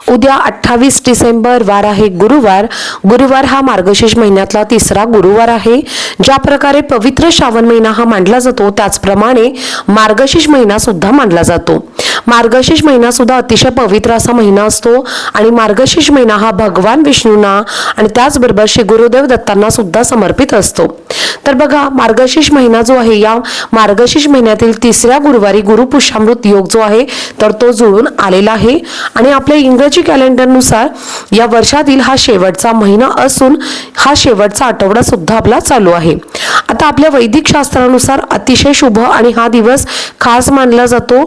उद्या अठ्ठावीस डिसेंबर वार आहे गुरुवार. गुरुवार हा मार्गशीर्ष महिन्यातला तिसरा गुरुवार आहे. ज्या प्रकारे पवित्र श्रावण महिना हा मांडला जातो त्याचप्रमाणे मार्गशीर्ष महिना सुद्धा मांडला जातो. मार्गशीर्ष महिना सुद्धा अतिशय पवित्र असा महिना असतो आणि मार्गशीर्ष महिना हा भगवान विष्णूंना आणि त्याचबरोबर श्री गुरुदेव दत्तांना सुद्धा समर्पित असतो. तर बघा मार्गशीर्ष महिना जो आहे या मार्गशीर्ष महिन्यातील तिसऱ्या गुरुवारी गुरुपुष्यामृत योग जो आहे तर तो जुळून आलेला आहे. आणि आपल्या इंग्रजी कॅलेंडरनुसार या वर्षातील हा शेवटचा महिना असून हा शेवटचा आठवडा सुद्धा आपला चालू आहे. आता आपल्या वैदिक शास्त्रानुसार अतिशय शुभ आणि हा दिवस खास मानला जातो.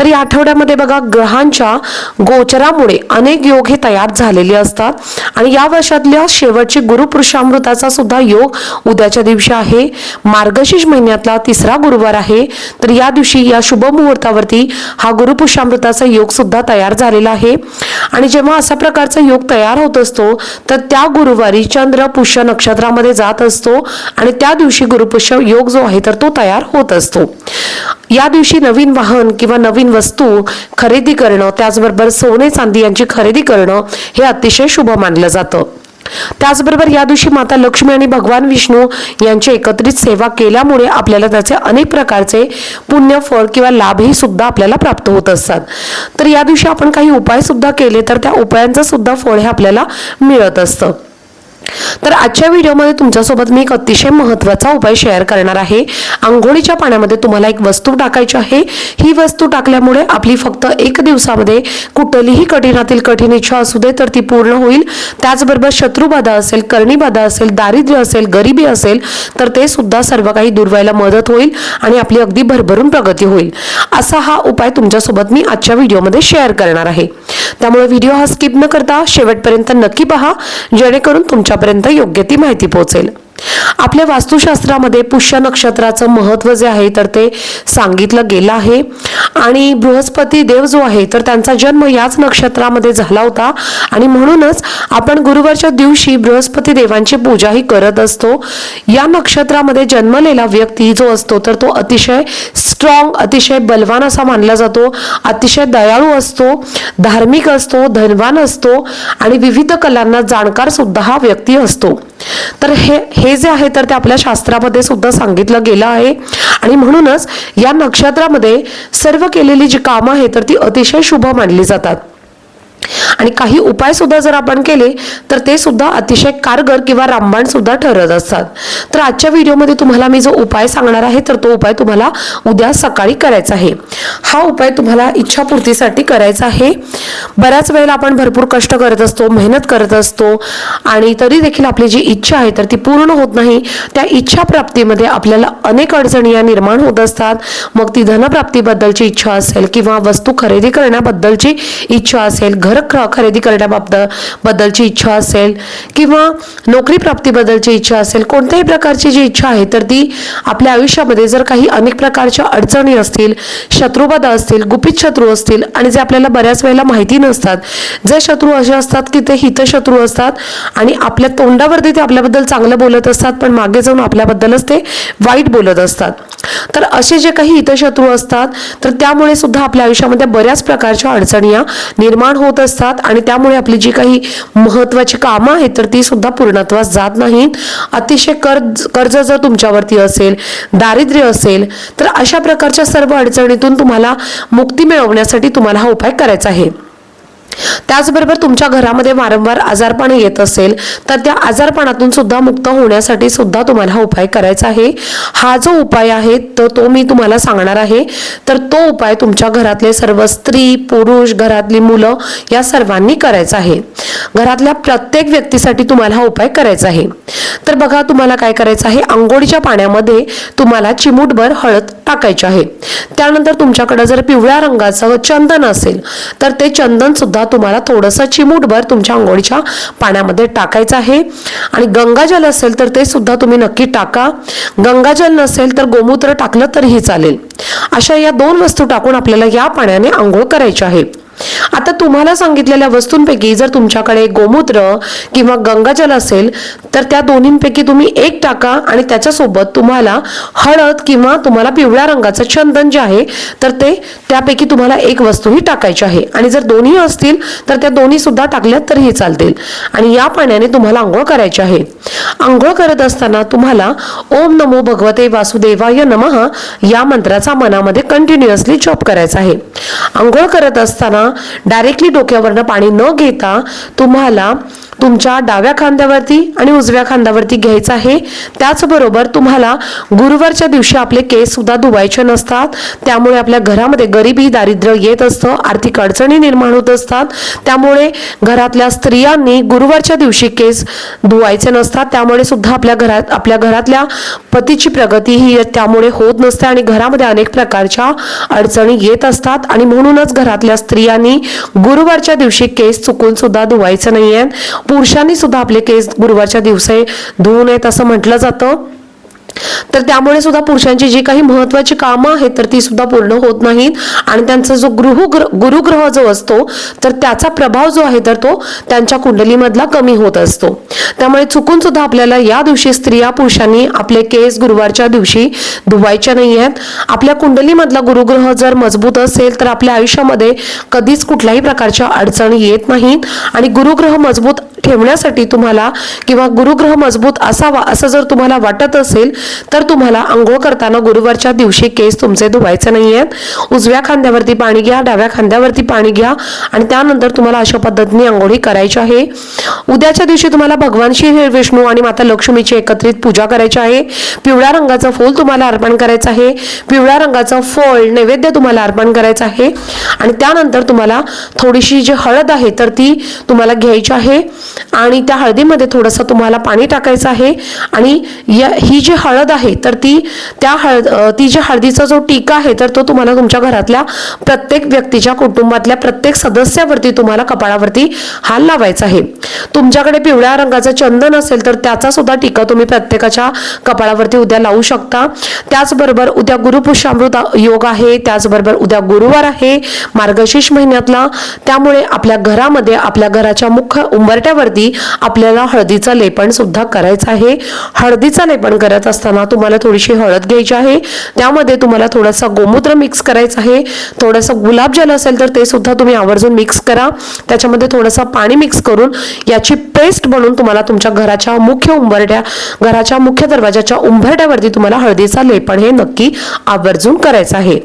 तर या आठवड्यामध्ये बघा ग्रहांच्या गोचरामुळे अनेक योग हे तयार झालेले असतात. आणि या वर्षातल्या शेवटची गुरुपुरुषामृताचा सुद्धा योग उद्याच्या दिवशी आहे. मार्गशीर्ष महिन्यातला तिसरा गुरुवार आहे. तर या दिवशी या शुभ मुहूर्तावरती हा गुरुपुरुषामृताचा योग सुद्धा तयार झालेला आहे. आणि जेव्हा अशा प्रकारचा योग तयार होत असतो तर त्या गुरुवारी चंद्र पुष्य नक्षत्रामध्ये जात असतो. आणि त्या दिवशी गुरुपुष्य योग जो आहे तर तो तयार होत असतो. या दिवशी नवीन वाहन किंवा नवीन वस्तू खरेदी करणं त्याचबरोबर सोने चांदी यांची खरेदी करणं हे अतिशय शुभ मानलं जातं. त्याचबरोबर या दिवशी माता लक्ष्मी आणि भगवान विष्णू यांची एकत्रित सेवा केल्यामुळे आपल्याला त्याचे अनेक प्रकारचे पुण्य फळ किंवा लाभही सुद्धा आपल्याला प्राप्त होत असतात. तर या दिवशी आपण काही उपाय सुद्धा केले तर त्या उपायांचं सुद्धा फळ हे आपल्याला मिळत असतं. तर आजच्या व्हिडिओमध्ये तुमच्यासोबत मी एक अतिशय महत्त्वाचा उपाय शेअर करणार आहे. आंघोळीच्या पाण्यामध्ये तुम्हाला एक वस्तू टाकायची आहे. ही वस्तू टाकल्यामुळे आपली फक्त एक दिवसामध्ये कुठलीही कठीणातील कठीण इच्छा असू दे तर ती पूर्ण होईल. त्याचबरोबर शत्रुबाधा असेल करणीबाधा असेल दारिद्र्य असेल गरिबी असेल तर ते सुद्धा सर्व काही दूर व्हायला मदत होईल आणि आपली अगदी भरभरून प्रगती होईल. असा हा उपाय तुमच्यासोबत मी आजच्या व्हिडिओमध्ये शेअर करणार आहे. त्यामुळे व्हिडिओ हा स्किप न करता शेवटपर्यंत नक्की पहा. जेणेकरून तुमच्या तुमच्यापर्यंत योग्य ती माहिती पोहोचेल. आपल्या वास्तुशास्त्रामध्ये पुष्य नक्षत्राचं महत्त्व जे आहे तर ते सांगितलं गेलं आहे. आणि बृहस्पती देव जो आहे तर त्यांचा जन्म याच नक्षत्रामध्ये झाला होता. आणि म्हणूनच आपण गुरुवारच्या दिवशी बृहस्पती देवांची पूजाही करत असतो. या नक्षत्रामध्ये जन्मलेला व्यक्ती जो असतो तर तो अतिशय स्ट्रॉंग अतिशय बलवान असा मानला जातो. अतिशय दयाळू असतो धार्मिक असतो धनवान असतो. आणि विविध कलांना जाणकार सुद्धा हा व्यक्ती असतो. तर हे हे जे आहे तर ते आपल्या शास्त्रामध्ये सुद्धा सांगितलं गेलं आहे. आणि म्हणूनच या नक्षत्रामध्ये सर्व केलेली जी कामं आहेत तर ती अतिशय शुभ मानली जातात. आणि काही उपाय सुद्धा जर आपण केले तर ते सुद्धा अतिशय कारगर किंवा रामबाण सुद्धा ठरत असतात. तर आजच्या व्हिडिओमध्ये तुम्हाला मी जो उपाय सांगणार आहे तर तो उपाय तुम्हाला उद्या सकाळी करायचा आहे. हा उपाय तुम्हाला इच्छापूर्तीसाठी करायचा आहे. बऱ्याच वेळेला आपण भरपूर कष्ट करत असतो मेहनत करत असतो आणि तरी देखील आपली जी इच्छा आहे तर ती पूर्ण होत नाही. त्या इच्छा प्राप्तीमध्ये आपल्याला अनेक अडचणी या निर्माण होत असतात. मग ती धनप्राप्तीबद्दलची इच्छा असेल किंवा वस्तू खरेदी करण्याबद्दलची इच्छा असेल घर खरेदी करण्याबाबत बद्दलची इच्छा असेल किंवा नोकरी प्राप्तीबद्दलची इच्छा असेल कोणत्याही प्रकारची जी इच्छा आहे तर ती आपल्या आयुष्यामध्ये जर काही अनेक प्रकारच्या अडचणी असतील शत्रुबाधा असतील गुपित शत्रू असतील आणि जे आपल्याला बऱ्याच वेळेला माहिती नसतात जे शत्रू असे असतात की ते हितशत्रू असतात आणि आपल्या तोंडावरती ते आपल्याबद्दल चांगलं बोलत असतात पण मागे जाऊन आपल्याबद्दलच ते वाईट बोलत असतात. तर असे जे काही हितशत्रू असतात तर त्यामुळे सुद्धा आपल्या आयुष्यामध्ये बऱ्याच प्रकारच्या अडचणी निर्माण होत असतात आणि त्यामुळे आपली जी काही महत्वाची कामं आहेत तर ती सुद्धा पूर्णत्वास जात नाहीत. अतिशय कर्ज कर्ज जर तुमच्यावरती असेल दारिद्र्य असेल तर अशा प्रकारच्या सर्व अडचणीतून तुम्हाला मुक्ती मिळवण्यासाठी तुम्हाला हा उपाय करायचा आहे. त्याचबरोबर तुमच्या घरामध्ये वारंवार आजारपण येत असेल तर त्या आजारपणातून सुद्धा मुक्त होण्यासाठी सुद्धा तुम्हाला हा उपाय करायचा आहे. हा जो उपाय आहे तर तो मी तुम्हाला सांगणार आहे. तर तो उपाय तुमच्या घरातले सर्व स्त्री पुरुष घरातली मुलं या सर्वांनी करायचा आहे. घरातल्या प्रत्येक व्यक्तीसाठी तुम्हाला हा उपाय करायचा आहे. तर बघा तुम्हाला काय करायचं आहे? आंघोळीच्या पाण्यामध्ये तुम्हाला चिमूटभर हळद टाकायची आहे. त्यानंतर तुमच्याकडे जर पिवळ्या रंगाचं चंदन असेल तर ते चंदन सुद्धा सुद्धा तुम्हाला थोडंसं चिमूटभर तुमच्या आंघोळीच्या पाण्यामध्ये टाकायचं आहे. आणि गंगाजल असेल तर ते सुद्धा तुम्ही नक्की टाका. गंगाजल नसेल तर गोमूत्र टाकलं तरीही चालेल. अशा या दोन वस्तू टाकून आपल्याला या पाण्याने आंघोळ करायची आहे. आता तुम्हाला सांगितलेल्या वस्तूंपैकी जर तुमच्याकडे गोमूत्र किंवा गंगाजल असेल तर त्या दोन्हींपैकी तुम्ही एक टाका आणि त्याच्यासोबत तुम्हाला हळद किंवा तुम्हाला पिवळ्या रंगाचं चंदन जे आहे तर ते त्यापैकी तुम्हाला एक वस्तूही टाकायची आहे. आणि जर दोन्ही असतील तर त्या दोन्ही सुद्धा टाकल्या तरीही चालतील. आणि या पाण्याने तुम्हाला आंघोळ करायची आहे. आंघोळ करत असताना तुम्हाला ओम नमो भगवते वासुदेवाय नमः या मंत्राचा मनामध्ये कंटिन्युअसली जप करायचा आहे. आंघोळ करत असताना डायरेक्टली डोक्यावरनं पाणी न घेता तुम्हाला तुमच्या डाव्या खांद्यावरती आणि उजव्या खांद्यावरती घ्यायचं आहे. त्याचबरोबर तुम्हाला गुरुवारच्या दिवशी आपले केस सुद्धा धुवायचे नसतात. त्यामुळे आपल्या घरामध्ये गरिबी दारिद्र्य येत असतं. आर्थिक अडचणी निर्माण होत असतात. त्यामुळे घरातल्या स्त्रियांनी गुरुवारच्या दिवशी केस धुवायचे नसतात. त्यामुळे सुद्धा आपल्या घरात आपल्या घरातल्या पतीची प्रगती ही त्यामुळे होत नसते आणि घरामध्ये अनेक प्रकारच्या अडचणी येत असतात. आणि म्हणूनच घरातल्या स्त्रियांनी गुरुवारच्या दिवशी केस चुकून सुद्धा नाही नाहीये. पुरुषांनी सुद्धा आपले केस गुरुवारच्या दिवसे धुवू नयेत असं म्हटलं जातं. तर त्यामुळे सुद्धा पुरुषांची जी काही महत्वाची कामं आहेत तर ती सुद्धा पूर्ण होत नाहीत. आणि त्यांचा जो गृह गुरुग्रह जो असतो तर त्याचा प्रभाव जो आहे तर तो त्यांच्या कुंडलीमधला कमी होत असतो. त्यामुळे चुकून सुद्धा आपल्याला या दिवशी स्त्रिया पुरुषांनी आपले केस गुरुवारच्या दिवशी धुवायच्या नाही आहेत. आपल्या कुंडलीमधला गुरुग्रह जर मजबूत असेल तर आपल्या आयुष्यामध्ये कधीच कुठल्याही प्रकारच्या अडचणी येत नाहीत. आणि गुरुग्रह मजबूत ठेवण्यासाठी तुम्हाला किंवा गुरुग्रह मजबूत असावा असं जर तुम्हाला वाटत असेल तर तुम्हाला आंघोळ करताना गुरुवारच्या दिवशी केस तुमचे धुवायचे नाही आहेत. उजव्या खांद्यावरती पाणी घ्या डाव्या खांद्यावरती पाणी घ्या आणि त्यानंतर तुम्हाला अशा पद्धतीने आंघोळी करायची आहे. उद्याच्या दिवशी तुम्हाला भगवान श्री विष्णू आणि माता लक्ष्मीची एकत्रित पूजा करायची आहे. पिवळ्या रंगाचं फूल तुम्हाला अर्पण करायचं आहे. पिवळ्या रंगाचं फळ नैवेद्य तुम्हाला अर्पण करायचं आहे. आणि त्यानंतर तुम्हाला थोडीशी जी हळद आहे तर ती तुम्हाला घ्यायची आहे. आणि त्या हळदीमध्ये थोडंसं तुम्हाला पाणी टाकायचं आहे. आणि या ही जी हळद आहे तर ती त्या हळद ती जी हळदीचा जो टीका आहे तर तो तुम्हाला तुमच्या घरातल्या प्रत्येक व्यक्तीच्या कुटुंबातल्या प्रत्येक सदस्यावरती तुम्हाला कपाळावरती हाल लावायचा आहे. तुमच्याकडे पिवळ्या रंगाचं चंदन असेल तर त्याचा सुद्धा टीका तुम्ही प्रत्येकाच्या कपाळावरती उद्या लावू शकता. त्याचबरोबर उद्या गुरुपुष्यामृत योग आहे त्याचबरोबर उद्या गुरुवार आहे मार्गशीर्ष महिन्यातला. त्यामुळे आपल्या घरामध्ये आपल्या घराच्या मुख्य उंबरट्यावरती आपल्याला हळदीचं लेपण सुद्धा करायचं आहे. हळदीचं लेपण करत असताना तुम्हाला थोडीशी हळद घ्यायची आहे. त्यामध्ये तुम्हाला थोडासा गोमूत्र मिक्स करायचं आहे. थोडंसं गुलाबजल असेल तर ते सुद्धा तुम्ही आवर्जून मिक्स करा. त्याच्यामध्ये थोडंसं पाणी मिक्स करून याची पेस्ट बनवून तुम्हाला तुमच्या घराच्या मुख्य उंबरट्या घराच्या मुख्य दरवाजाच्या उंबरट्यावरती तुम्हाला हळदीचा लेपण हे नक्की आवर्जून करायचं आहे.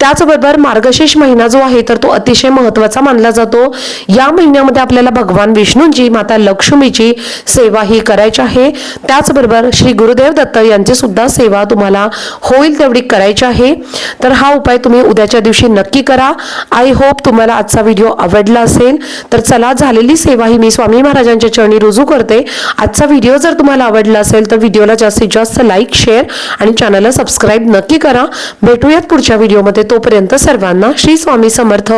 त्याचबरोबर मार्गशीर्ष महिना जो आहे तर तो अतिशय महत्त्वाचा मानला जातो. या महिन्यामध्ये आपल्याला भगवान विष्णूंची माता लक्ष्मीची सेवा ही करायची आहे त्याचबरोबर श्री गुरुदेव दत्त यांची सुद्धा सेवा तुम्हाला होईल तेवढी करायची आहे. तर हा उपाय तुम्ही उद्याच्या दिवशी नक्की करा. आय होप तुम्हाला आजचा व्हिडिओ आवडला असेल. तर चला झालेली सेवा ही मी स्वामी महाराजांच्या चरणी रुजू करते. आजचा व्हिडिओ जर तुम्हाला आवडला असेल तर व्हिडिओला जास्तीत जास्त लाईक शेअर आणि चॅनलला सबस्क्राईब नक्की करा. भेटूयात पुढच्या व्हिडिओमध्ये तोपर्यंत सर्वांना श्री स्वामी समर्थ.